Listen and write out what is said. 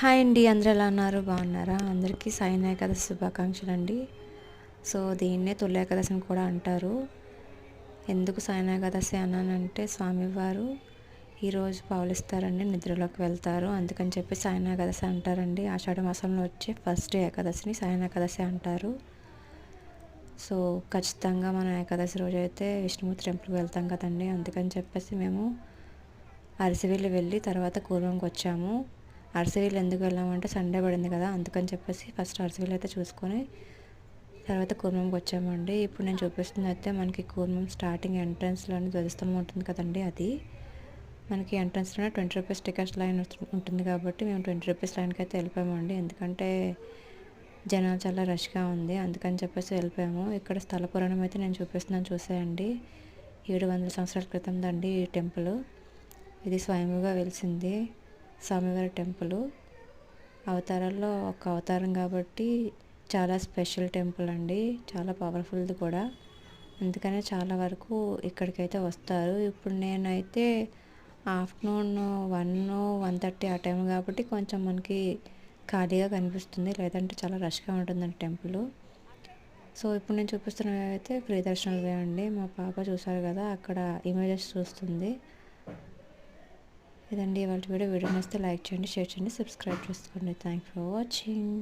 Hi అండి అందరు ఎలా ఉన్నారు? బాగున్నారా? అందరికీ సాయి ఏకాదశి శుభాకాంక్షలు అండి. సో దీన్నే తొలి ఏకాదశి అని కూడా అంటారు. ఎందుకు సాయి ఏకాదశి అన్నానంటే స్వామివారు ఈరోజు పావులిస్తారండి నిద్రలోకి వెళ్తారు. అందుకని చెప్పి సాయి ఏకాదశి అంటారండి. ఆషాఢ మాసంలో వచ్చే ఫస్ట్ ఏకాదశిని సాయి ఏకాదశి అంటారు. సో ఖచ్చితంగా మనం ఏకాదశి రోజు అయితే విష్ణుమూర్తి టెంపుల్కి వెళ్తాం కదండి. అందుకని చెప్పేసి మేము అరిసివెల్లి వెళ్ళి తర్వాత కూర్వంకి వచ్చాము. అరసివెల్లి ఎందుకు వెళ్ళామంటే సండే పడింది కదా అందుకని చెప్పేసి ఫస్ట్ అరసివెల్లి అయితే చూసుకొని తర్వాత కూర్మంకి వచ్చామండి. ఇప్పుడు నేను చూపిస్తుంది అయితే మనకి కూర్మం స్టార్టింగ్ ఎంట్రన్స్లోనే ధ్వజస్తంభం ఉంటుంది కదండి అది. మనకి ఎంట్రన్స్లోనే ట్వంటీ రూపీస్ టికెట్స్ లైన్ ఉంటుంది కాబట్టి మేము ట్వంటీ రూపీస్ లైన్కి అయితే వెళ్ళిపోయామండి. ఎందుకంటే జనాలు చాలా రష్గా ఉంది అందుకని చెప్పేసి వెళ్ళిపోయాము. ఇక్కడ స్థల పురాణం అయితే నేను చూపిస్తున్నాను చూసేయండి. ఏడు వందల సంవత్సరాల క్రితం దండి ఈ టెంపుల్. ఇది స్వయంగా వెలిసింది. స్వామివారి టెంపుల్. అవతారాల్లో ఒక అవతారం కాబట్టి చాలా స్పెషల్ టెంపుల్ అండి. చాలా పవర్ఫుల్ది కూడా. అందుకనే చాలా వరకు ఇక్కడికైతే వస్తారు. ఇప్పుడు నేనైతే ఆఫ్టర్నూన్ వన్ వన్ థర్టీ ఆ టైం కాబట్టి కొంచెం మనకి ఖాళీగా కనిపిస్తుంది. లేదంటే చాలా రష్గా ఉంటుందండి టెంపుల్. సో ఇప్పుడు నేను చూపిస్తున్నవి అయితే ఫ్రీ దర్శనాలు అండి. మా పాప చూసారు కదా అక్కడ ఇమేజెస్ చూస్తుంది. ఇదండి ఇవాళ వీడియో వీడియో నచ్చితే లైక్ చేయండి షేర్ చేయండి సబ్స్క్రైబ్ చేసుకోండి. Thank for watching